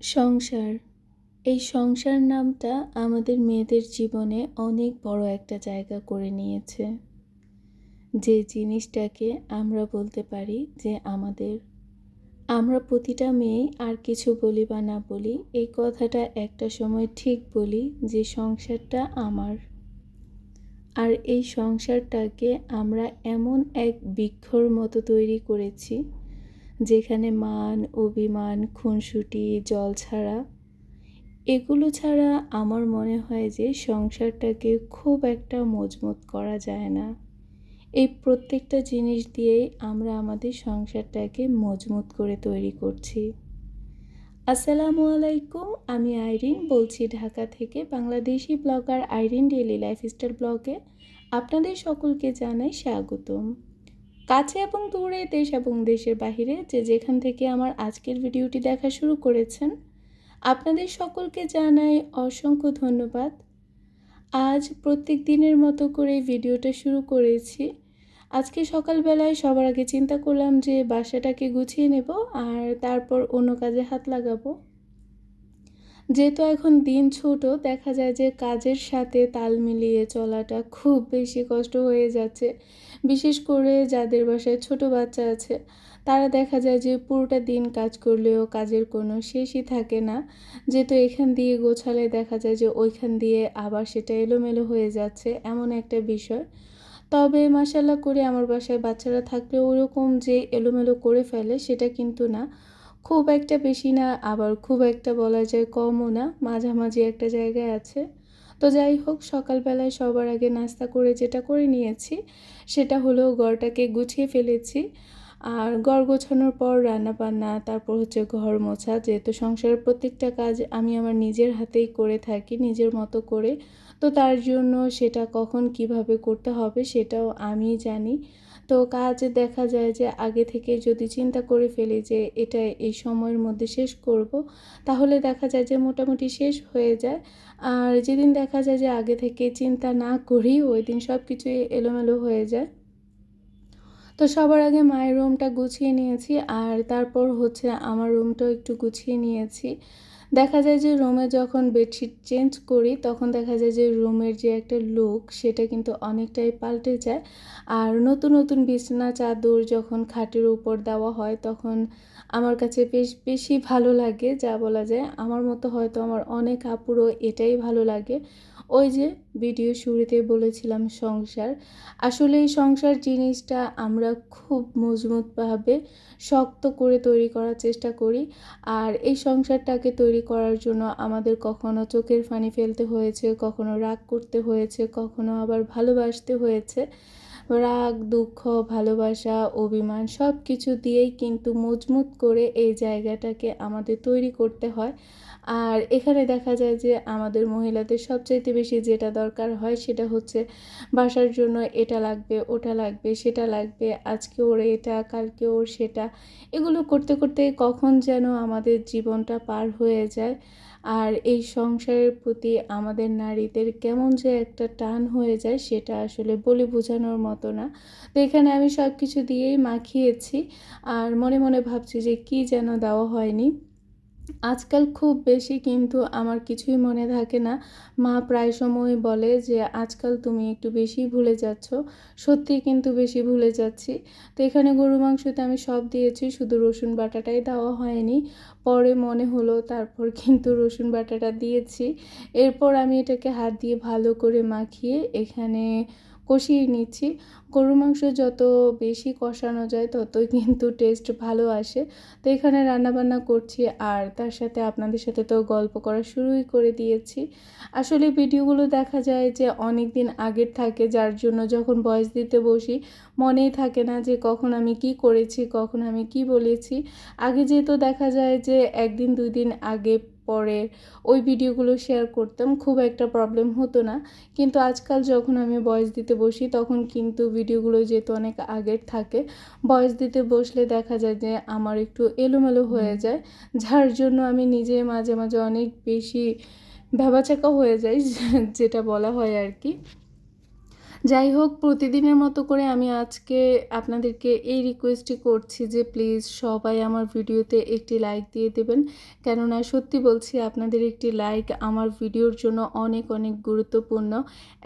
সংসার। এই সংসার নামটা আমাদের মেয়েদের জীবনে অনেক বড় একটা জায়গা করে নিয়েছে। যে জিনিসটাকে আমরা বলতে পারি যে আমাদের। আমরা প্রতিটা মেয়ে আর কিছু বলি বা না বলি, এই কথাটা একটা সময় ঠিক বলি যে সংসারটা আমার। আর এই সংসারটাকে আমরা এমন এক বৃক্ষর মতো তৈরি করেছি যেখানে মান, অভিমান, খুনসুটি, জল ছাড়া, এগুলো ছাড়া আমার মনে হয় যে সংসারটাকে খুব একটা মজবুত করা যায় না। এই প্রত্যেকটা জিনিস দিয়েই আমরা আমাদের সংসারটাকে মজবুত করে তৈরি করছি। আসসালামু আলাইকুম, আমি আইরিন বলছি ঢাকা থেকে Bangladeshi blogger Irin daily lifestyle ব্লগে। আপনাদের সকলকে জানাই স্বাগতম। কাছে এবং দূরে, দেশ এবং দেশের বাহিরে যে যেখান থেকে আমার আজকের ভিডিওটি দেখা শুরু করেছেন, আপনাদের সকলকে জানাই অসংখ্য ধন্যবাদ। আজ প্রত্যেক দিনের মতো করে ভিডিওটা শুরু করেছি। আজকে সকালবেলায় সবার আগে চিন্তা করলাম যে বাসাটাকে গুছিয়ে নেব আর তারপর অন্য কাজে হাত লাগাবো। যেহেতু এখন দিন ছোট, দেখা যায় যে কাজের সাথে তাল মিলিয়ে চলাটা খুব বেশি কষ্ট হয়ে যাচ্ছে। বিশেষ করে যাদের বাসায় ছোট বাচ্চা আছে, তারা দেখা যায় যে পুরোটা দিন কাজ করলেও কাজের কোনো শেষই থাকে না। যেহেতু এখান দিয়ে গোছালে দেখা যায় যে ওইখান দিয়ে আবার সেটা এলোমেলো হয়ে যাচ্ছে, এমন একটা বিষয়। তবে মাসাল্লাহ করে আমার বাসায় বাচ্চারা থাকলে ওরকম যে এলোমেলো করে ফেলে সেটা কিন্তু না। খুব একটা বেশি না, আবার খুব একটা বলা যায় কমও না, মাঝামাঝি একটা জায়গায় আছে। তো যাই হোক, সকালবেলায় সবার আগে নাস্তা করে যেটা করে নিয়েছি, সেটা হলো গড়টাকে গুছিয়ে ফেলেছি। আর গড় গোছানোর পর রান্না বান্না তারপর হচ্ছে ঘর মোছা, যেহেতু সংসারের প্রত্যেকটা কাজ আমি আমার নিজের হাতেই করে থাকি, নিজের মতো করে। তো তার জন্য সেটা কখন কীভাবে করতে হবে সেটাও আমি জানি। তো কাজ দেখা যায় যে আগে থেকে যদি চিন্তা করে ফেলি যে এটা এই সময়ের মধ্যে শেষ করব, তাহলে দেখা যায় যে মোটামুটি শেষ হয়ে যায়। আর যেদিন দেখা যায় যে আগে থেকে চিন্তা না করি ওই দিন সব কিছুই এলোমেলো হয়ে যায়। তো সবার আগে মায়ের রুমটা গুছিয়ে নিয়েছি, আর তারপর হচ্ছে আমার রুমটাও একটু গুছিয়ে নিয়েছি। দেখা যায় যে রুমে যখন বেডশিট চেঞ্জ করি, তখন দেখা যায় যে রুমের যে একটা লুক সেটা কিন্তু অনেকটাই পাল্টে যায়। আর নতুন নতুন বিছনা, চাদর যখন খাটের উপর দেওয়া হয়, তখন আমার কাছে বেশ, বেশি ভালো লাগে। যা বলা যায়, আমার মতো হয়তো আমার অনেক আপুরও এটাই ভালো লাগে। ওই যে ভিডিও শুরুতে বলেছিলাম সংসার। আসলে এই সংসার জিনিসটা আমরা খুব মজবুতভাবে শক্ত করে তৈরি করার চেষ্টা করি। আর এই সংসারটাকে তৈরি করার জন্য আমাদের কখনো চোখের ফানি ফেলতে হয়েছে, কখনো রাগ করতে হয়েছে, কখনো আবার ভালোবাসতে হয়েছে। রাগ, দুঃখ, ভালোবাসা, অভিমান সব কিছু দিয়েই কিন্তু মজবুত করে এই জায়গাটাকে আমাদের তৈরি করতে হয়। আর এখানে দেখা যায় যে আমাদের মহিলাদের সবচাইতে বেশি যেটা দরকার হয় সেটা হচ্ছে বাসার জন্য এটা লাগবে, ওটা লাগবে, সেটা লাগবে, আজকে ওর এটা, কালকে ওর সেটা। এগুলো করতে করতে কখন যেন আমাদের জীবনটা পার হয়ে যায়। আর এই সংসারের প্রতি আমাদের নারীদের কেমন যে একটা টান হয়ে যায়, সেটা আসলে বলে বোঝানোর মতো না। তো এখানে আমি সব কিছু দিয়েই মাখিয়েছি, আর মনে মনে ভাবছি যে কি যেন দেওয়া হয়নি। আজকাল খুব বেশি কিন্তু আমার কিছুই মনে থাকে না। মা প্রায় সময় বলে যে, আজকাল তুমি একটু বেশি ভুলে যাচ্ছ। সত্যি কিন্তু বেশি ভুলে যাচ্ছি। তো এখানে গরু মাংসতে আমি সব দিয়েছি, শুধু রসুন বাটাটাই দেওয়া হয়নি। পরে মনে হলো তারপর কিন্তু রসুন বাটাটা দিয়েছি। এরপর আমি এটাকে হাত দিয়ে ভালো করে মাখিয়ে এখানে কষিয়ে নিচ্ছি। গরু মাংস যত বেশি কষানো যায় ততই কিন্তু টেস্ট ভালো আসে। তো এখানে রান্নাবান্না করছি আর তার সাথে আপনাদের সাথে তো গল্প করা শুরুই করে দিয়েছি। আসলে ভিডিওগুলো দেখা যায় যে অনেক দিন আগের থাকে, যার জন্য যখন বয়স দিতে বসি মনেই থাকে না যে কখন আমি কি করেছি, কখন আমি কি বলেছি। আগে যেহেতু দেখা যায় যে একদিন দুই দিন আগে পরে ওই ভিডিওগুলো শেয়ার করতাম খুব একটা প্রবলেম হতো না। কিন্তু আজকাল যখন আমি ভয়েস দিতে বসি তখন কিন্তু ভিডিওগুলো যেহেতু অনেক আগের থাকে ভয়েস দিতে বসলে দেখা যায় যে আমার একটু এলোমেলো হয়ে যায় যার জন্য আমি নিজে মাঝে মাঝে অনেক বেশি ভেবাচাকা হয়ে যায় যেটা বলা হয় আর কি। যাই হোক, প্রতিদিনের মতো করে আমি আজকে আপনাদেরকে এই রিকোয়েস্টই করছি যে প্লিজ সবাই আমার ভিডিওতে একটি লাইক দিয়ে দেবেন। কেননা সত্যি বলছি, আপনাদের একটি লাইক আমার ভিডিওর জন্য অনেক অনেক গুরুত্বপূর্ণ।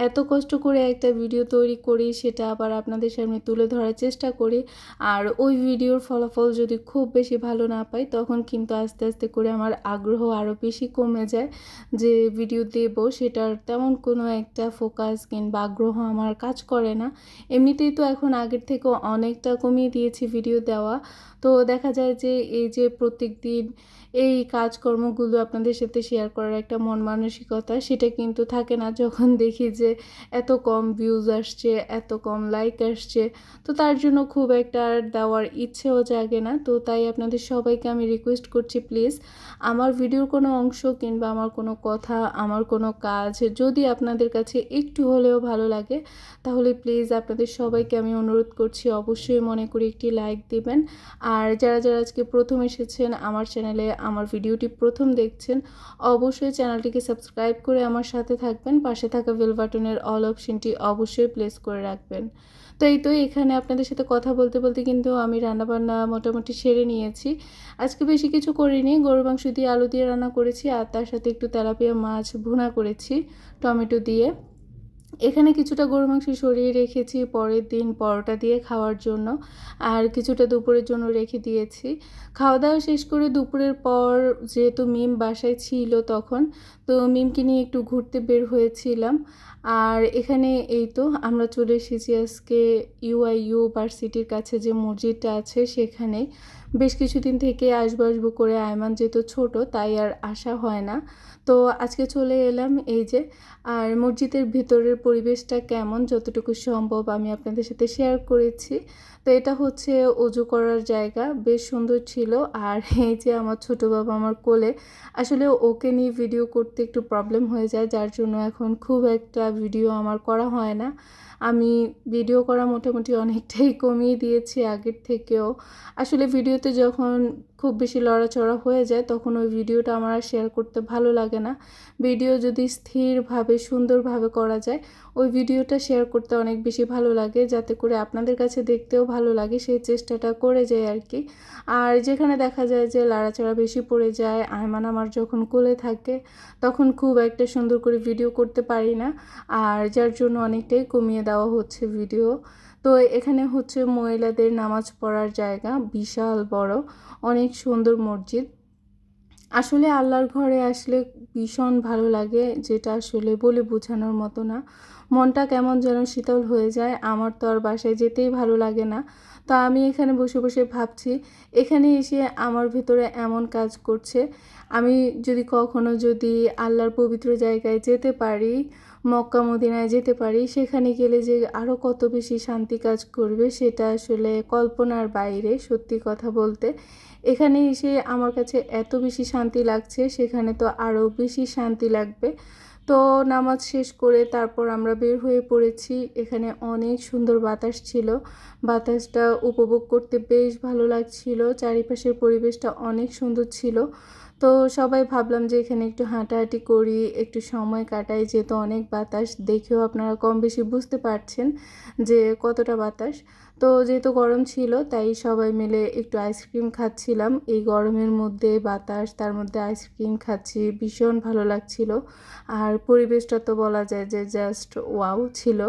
এত কষ্ট করে একটা ভিডিও তৈরি করি, সেটা আবার আপনাদের সামনে তুলে ধরার চেষ্টা করি। আর ওই ভিডিওর ফলাফল যদি খুব বেশি ভালো না পাই, তখন কিন্তু আস্তে আস্তে করে আমার আগ্রহ আরও বেশি কমে যায়। যে ভিডিও দেব, সেটার তেমন কোনো একটা ফোকাস কিংবা আগ্রহ আমার কাজ করে না। এমনিতেই তো এখন আগের থেকে অনেকটা কমিয়ে দিয়েছি ভিডিও দেওয়া। তো দেখা যায় যে এই যে প্রত্যেক দিন এই কাজকর্মগুলো আপনাদের সাথে শেয়ার করার একটা মন মানসিকতা, সেটা কিন্তু থাকে না যখন দেখি যে এত কম ভিউজ আসছে, এত কম লাইক আসছে। তো তার জন্য খুব একটা আর দেওয়ার ইচ্ছেও জাগে না। তো তাই আপনাদের সবাইকে আমি রিকোয়েস্ট করছি প্লিজ আমার ভিডিওর কোনো অংশ কিংবা আমার কোনো কথা, আমার কোনো কাজ যদি আপনাদের কাছে একটু হলেও ভালো লাগে তাহলে প্লিজ আপনাদের সবাইকে আমি অনুরোধ করছি অবশ্যই মনে করি একটি লাইক দিবেন। আর যারা যারা আজকে প্রথম এসেছেন আমার চ্যানেলে আমার ভিডিওটি প্রথম দেখছেন, অবশ্যই চ্যানেলটিকে সাবস্ক্রাইব করে আমার সাথে থাকবেন। পাশে থাকা বেল বাটনের অল অপশনটি অবশ্যই প্লেস করে রাখবেন। তো এই তো এখানে আপনাদের সাথে কথা বলতে বলতে কিন্তু আমি রান্নাবান্না মোটামুটি সেরে নিয়েছি। আজকে বেশি কিছু করিনি গরু মাংস দিয়ে আলু দিয়ে রান্না করেছি, আর তার সাথে একটু তেলাপিয়া মাছ ভুনা করেছি, টমেটো দিয়ে। এখানে কিছুটা গরু মাংস সরিয়ে রেখেছি, পরের দিন পরোটা দিয়ে খাওয়ার জন্য। আর কিছুটা দুপুরের জন্য রেখে দিয়েছি। খাওয়া দাওয়া শেষ করে দুপুরের পর যেহেতু মিম বাসায় ছিল তখন, তো মিমকে নিয়ে একটু ঘুরতে বের হয়েছিলাম। আর এখানে এই তো, আমরা চলে এসেছি আজকে ইউআইইউ ভার্সিটির কাছে যে মসজিদটা আছে সেখানে। বেশ কিছুদিন থেকে আসব আসব করে আয়মান যেহেতু ছোট, তাই আর আসা হয় না। তো আজকে চলে এলাম এই যে, আর মসজিদের ভিতরের পরিবেশটা কেমন যতটুকু সম্ভব আমি আপনাদের সাথে শেয়ার করেছি। তো এটা হচ্ছে অজু করার জায়গা, বেশ সুন্দর ছিল। আর এই যে আমার ছোটো বাবা আমার কোলে, আসলে ওকে নিয়ে ভিডিও করতে একটু প্রবলেম হয়ে যায়, যার জন্য এখন খুব একটা ভিডিও আমার করা হয় না। আমি ভিডিও করা মোটামুটি অনেকটাই কমিয়ে দিয়েছি আগের থেকেও। আসলে ভিডিওতে যখন খুব বেশি লড়াচড়া হয়ে যায়, তখন ওই ভিডিওটা আমার আর শেয়ার করতে ভালো লাগে না। ভিডিও যদি স্থিরভাবে, সুন্দরভাবে করা যায়, ওই ভিডিওটা শেয়ার করতে অনেক বেশি ভালো লাগে, যাতে করে আপনাদের কাছে দেখতেও ভালো লাগে, সেই চেষ্টাটা করে যায় আর কি। আর যেখানে দেখা যায় যে লাড়াচাড়া বেশি পড়ে যায়, আয়মান আমার যখন কোলে থাকে, তখন খুব একটা সুন্দর করে ভিডিও করতে পারি না। আর যার জন্য অনেকটাই কমিয়ে দেওয়া হচ্ছে ভিডিও তো এখানে হচ্ছে মহিলাদের নামাজ পড়ার জায়গা বিশাল বড়, অনেক সুন্দর মসজিদ। আসলে আল্লাহর ঘরে আসলে ভীষণ ভালো লাগে যেটা আসলে বলে বোঝানোর মতো না। মনটা কেমন যেন শীতল হয়ে যায়, আমার তো আর বাসায় যেতেই ভালো লাগে না। তো আমি এখানে বসে বসে ভাবছি, এখানে এসে আমার ভেতরে এমন কাজ করছে, আমি যদি কখনো যদি আল্লাহর পবিত্র জায়গায় যেতে পারি মক্কা মদিনায় যেতে পারি, সেখানে গেলে যে আরও কত বেশি শান্তি কাজ করবে সেটা আসলে কল্পনার বাইরে, সত্যি কথা বলতে। এখানে এসে আমার কাছে এত বেশি শান্তি লাগছে, সেখানে তো আরও বেশি শান্তি লাগবে। তো নামাজ শেষ করে তারপর আমরা বের হয়ে পড়েছি, এখানে অনেক সুন্দর বাতাস ছিল। বাতাসটা উপভোগ করতে বেশ ভালো লাগছিল, চারিপাশের পরিবেশটা অনেক সুন্দর ছিল। তো সবাই ভাবলাম যে এখানে একটু হাঁটাহাঁটি করি, একটু সময় কাটাই, যেহেতু অনেক বাতাস, দেখেও আপনারা কম বেশি বুঝতে পারছেন যে কতটা বাতাস। তো যেহেতু গরম ছিল, তাই সবাই মিলে একটু আইসক্রিম খাচ্ছিলাম। এই গরমের মধ্যে বাতাস, তার মধ্যে আইসক্রিম খাচ্ছি, ভীষণ ভালো লাগছিল। আর পরিবেশটা তো বলা যায় যে জাস্ট ওয়াও ছিল।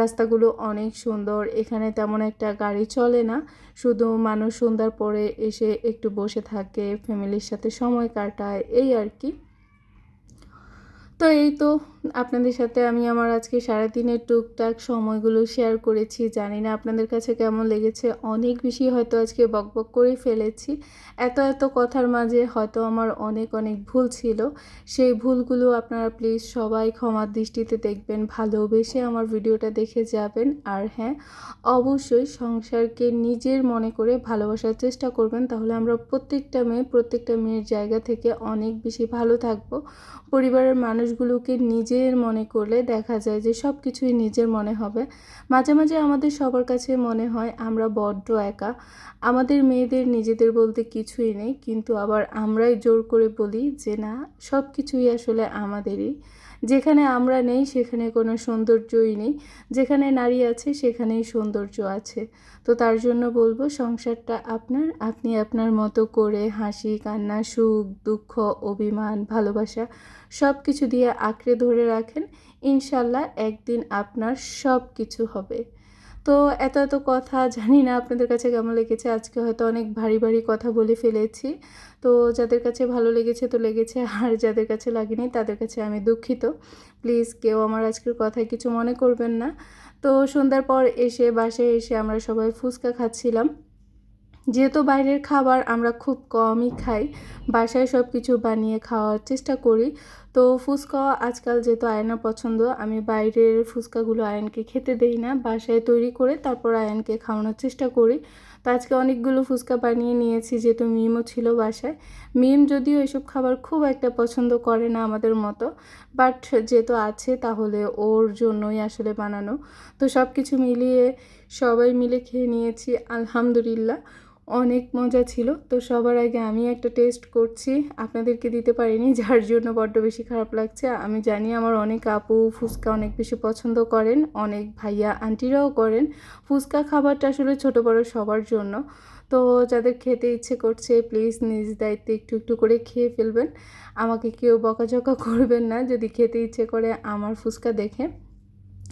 রাস্তাগুলো অনেক সুন্দর, এখানে তেমন একটা গাড়ি চলে না। শুধু মানুষ সন্ধ্যার পরে এসে একটু বসে থাকে ফ্যামিলির সাথে সময় কাটায়, এই আর কি। তো এই তো আপনাদের সাথে আমি আমার আজকে সারাদিনের টুকটাক সময়গুলো শেয়ার করেছি। জানি না আপনাদের কাছে কেমন লেগেছে। অনেক বেশি হয়তো আজকে বকবক করে ফেলেছি। এত এত কথার মাঝে হয়তো আমার অনেক অনেক ভুল ছিল। সেই ভুলগুলো আপনারা প্লিজ সবাই ক্ষমার দৃষ্টিতে দেখবেন, ভালোবেসে আমার ভিডিওটা দেখে যাবেন। আর হ্যাঁ অবশ্যই সংসারকে নিজের মনে করে ভালোবাসার চেষ্টা করবেন। তাহলে আমরা প্রত্যেকটা মেয়ে প্রত্যেকটা মেয়ের জায়গা থেকে অনেক বেশি ভালো থাকব। পরিবারের মানুষগুলোকে নিজের মনে করলে দেখা যায় যে সব কিছুই নিজের মনে হবে। মাঝে মাঝে আমাদের সবার কাছে মনে হয় আমরা বড্ড একা। আমাদের মেয়েদের নিজেদের বলতে কিছুই নেই, কিন্তু আবার আমরাই জোর করে বলি যে না সব কিছুই আসলে আমাদেরই। যেখানে আমরা নেই, সেখানে কোনো সৌন্দর্যই নেই। যেখানে নারী আছে, সেখানেই সৌন্দর্য আছে। তো তার জন্য বলব, সংসারটা আপনার, আপনি আপনার মতো করে হাসি, কান্না, সুখ, দুঃখ, অভিমান, ভালোবাসা সব কিছু দিয়ে আঁকড়ে ধরে রাখেন। ইনশাল্লাহ একদিন আপনার সব কিছু হবে। তো এত এত কথা জানি না আপনাদের কাছে কেমন লেগেছে। আজকে হয়তো অনেক ভারী ভারী কথা বলে ফেলেছি। তো যাদের কাছে ভালো লেগেছে তো লেগেছে, আর যাদের কাছে লাগেনি তাদের কাছে আমি দুঃখিত। প্লিজ কেউ আমার আজকের কথায় কিছু মনে করবেন না। তো সন্ধ্যার পর এসে বাসায় এসে আমরা সবাই ফুচকা খাচ্ছিলাম। যেহেতু বাইরের খাবার আমরা খুব কমই খাই, বাসায় সব কিছু বানিয়ে খাওয়ার চেষ্টা করি। তো ফুচকা আজকাল যেহেতু আয়নার পছন্দ, আমি বাইরের ফুচকাগুলো আয়নকে খেতে দেই না, বাসায় তৈরি করে তারপর আয়নকে খাওয়ানোর চেষ্টা করি। তো আজকে অনেকগুলো ফুচকা বানিয়ে নিয়েছি, যেহেতু মিমও ছিল বাসায়। মিম যদিও এসব খাবার খুব একটা পছন্দ করে না আমাদের মতো, বাট যেহেতু আছে তাহলে ওর জন্যই আসলে বানানো। তো সব কিছু মিলিয়ে সবাই মিলে খেয়ে নিয়েছি, আলহামদুলিল্লাহ। অনেক মজা ছিল। তো সবার আগে আমি একটা টেস্ট করছি। আপনাদেরকে দিতে পারিনি, যার জন্য বড্ড বেশি খারাপ লাগছে। আমি জানি আমার অনেক আপু ফুচকা অনেক বেশি পছন্দ করেন, অনেক ভাইয়া আন্টিরাও করেন। ফুচকা খাবারটা আসলে ছোটো বড় সবার জন্য। তো যাদের খেতে ইচ্ছে করছে প্লিজ নিজ দায়িত্বে একটু একটু করে খেয়ে ফেলবেন। আমাকে কেউ বকাঝকা করবেন না, যদি খেতে ইচ্ছে করে আমার ফুচকা দেখে।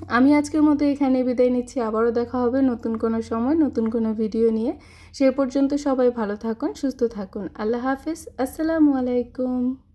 আমি আজকের মতো এখানে বিদায় নিচ্ছি। আবারও দেখা হবে নতুন কোনো সময়, নতুন কোনো ভিডিও নিয়ে। সে পর্যন্ত সবাই ভালো থাকুন, সুস্থ থাকুন। আল্লাহ হাফিজ। আসসালামু আলাইকুম।